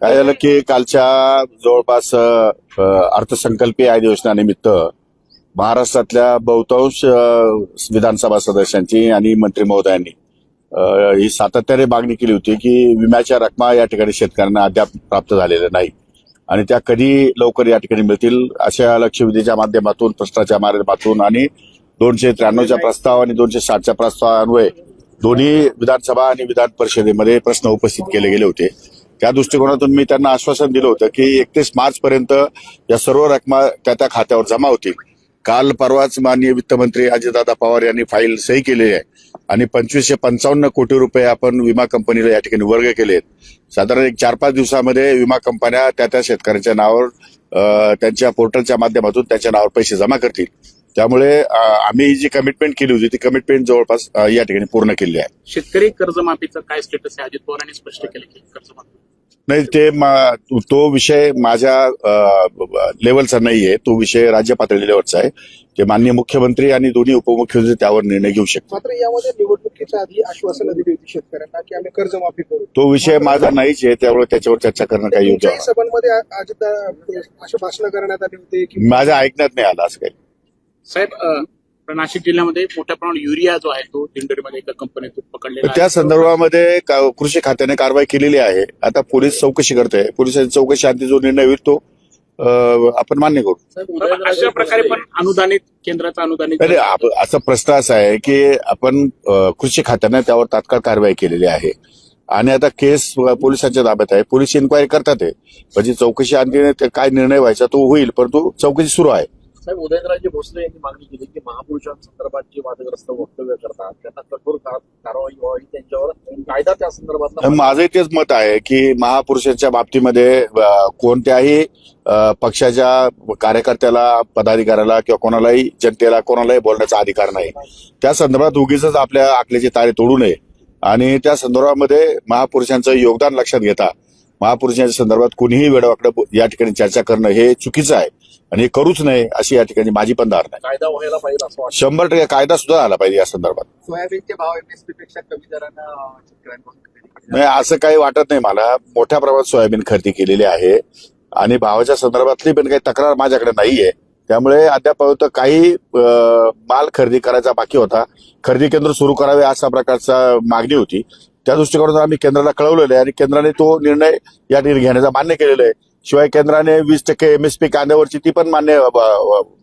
काय झालं की कालच्या जवळपास अर्थसंकल्पीय अधिवेशनानिमित्त महाराष्ट्रातल्या बहुतांश विधानसभा सदस्यांची आणि मंत्री महोदयांनी ही सातत्याने मागणी केली होती की विम्याच्या रकमा या ठिकाणी शेतकऱ्यांना अद्याप प्राप्त झालेल्या नाही आणि त्या कधी लवकर या ठिकाणी मिळतील अशा लक्षवेधीच्या माध्यमातून प्रश्नाच्या माध्यमातून आणि दोनशे त्र्याण्णवच्या प्रस्ताव आणि दोनशे साठच्या प्रस्तावान्वये दोन्ही विधानसभा आणि विधान परिषदेमध्ये प्रश्न उपस्थित केले गेले होते. त्या दृष्टिकोनातून मी त्यांना आश्वासन दिलं होतं की एकतीस मार्च पर्यंत या सर्व रकमा त्या त्या खात्यावर जमा होतील. काल परवाच माननीय वित्तमंत्री अजितदादा पवार यांनी फाईल सही केलेली आहे आणि पंचवीसशे पंचावन्न कोटी रुपये आपण विमा कंपनीला या ठिकाणी वर्ग केले आहेत साधारण एक चार पाच दिवसामध्ये विमा कंपन्या त्या त्या शेतकऱ्यांच्या नावावर त्यांच्या पोर्टलच्या माध्यमातून त्यांच्या नावावर पैसे जमा करतील. त्यामुळे आम्ही जी कमिटमेंट केली होती ती कमिटमेंट जवळपास या ठिकाणी पूर्ण केली आहे. शेतकरी कर्जमाफीचा काय स्टेटस आहे? अजित पवारांनी स्पष्ट केलं की कर्जमाफी. नाही ते मा- तो विषय माझ्या लेवलचा नाहीये. तो विषय राज्य पातळी लेवलचा आहे. ते माननीय मुख्यमंत्री आणि दोन्ही उपमुख्यमंत्री त्यावर निर्णय घेऊ शकतात मात्र यामध्ये निवडणुकीच्या आधी आश्वासनं दिली होती शेतकऱ्यांना की आम्ही कर्जमाफी करू. तो विषय माझा नाहीच आहे त्यामुळे त्याच्यावर चर्चा करणं काही योग्य. सभांमध्ये अशी भाषणं करण्यात आली होती की माझ्या ऐकण्यात नाही आलं असं काही. साहेब पण नाशिक जिल्ह्यामध्ये मोठ्या प्रमाणात युरिया जो आहे तो दिंडोरीमध्ये एका कंपनीतून पकडलेला त्या आहे. संदर्भामध्ये कृषी खात्याने कारवाई केलेली आहे? आता पोलीस चौकशी करते पोलिसांची चौकशी आधी जो निर्णय होईल तो आपण मान्य करू. अशा प्रकारे पण अनुदानित केंद्राचा अनुदानित असा प्रश्न असा आहे की आपण कृषी खात्याने त्यावर तात्काळ कारवाई केलेली आहे. आणि आता केस पोलिसांच्या ताब्यात आहे. पोलीस इन्क्वायरी करतात आहे म्हणजे चौकशी आणखी काय निर्णय व्हायचा तो होईल परंतु चौकशी सुरू आहे. साहेब उदयनराजे भोसले यांनी मागणी केली की महापुरुषांसंदर्भात जे वादग्रस्त वक्तव्य करतात त्यांना कठोर कारवाई व्हावी त्यांच्यावर कायदा त्या संदर्भात माझं तेच मत आहे की महापुरुषांच्या बाबतीमध्ये कोणत्याही पक्षाच्या कार्यकर्त्याला पदाधिकाऱ्याला किंवा कोणालाही जनतेला कोणालाही बोलण्याचा अधिकार नाही. त्या संदर्भात उगीच आपल्या आखल्याची तारे तोडू नये. आणि त्या संदर्भामध्ये महापुरुषांचं योगदान लक्षात घेता. महापुरुषांच्या संदर्भात कुणीही वेळवाकडं या ठिकाणी चर्चा करणं हे चुकीचं आहे. आणि हे करूच नये अशी या ठिकाणी माझी पण धारणा आहे. कायदा व्हायला पाहिजे असं वाटतं. शंभर टक्के कायदा सुद्धा आला पाहिजे या संदर्भात. सोयाबीनचे भाव एमएसपी पेक्षा कमी दरानं शेतकऱ्यांकडून खरेदी केले. नाही असं काही वाटत नाही मला. मोठ्या प्रमाणात सोयाबीन खरेदी केलेली आहे. आणि भावाच्या संदर्भातली पण काही तक्रार माझ्याकडे नाहीये. त्यामुळे अद्याप काही अं, माल खरेदी करायचा बाकी होता. खरेदी केंद्र सुरू करावे अशा प्रकारचा मागणी होती. त्या दृष्टिकोनातून आम्ही केंद्राला कळवलेलं आहे आणि केंद्राने तो निर्णय या ठिकाणी घेण्याचा मान्य केलेला आहे. शिवाय केंद्राने वीस टक्के एमएसपी कांद्यावरची ती पण मान्य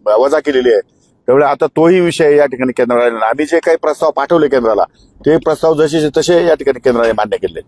वजा केलेली आहे. त्यामुळे आता तोही विषय या ठिकाणी आहे. आम्ही जे काही प्रस्ताव पाठवले केंद्राला ते प्रस्ताव जसे तसे या ठिकाणी केंद्राने मान्य केले.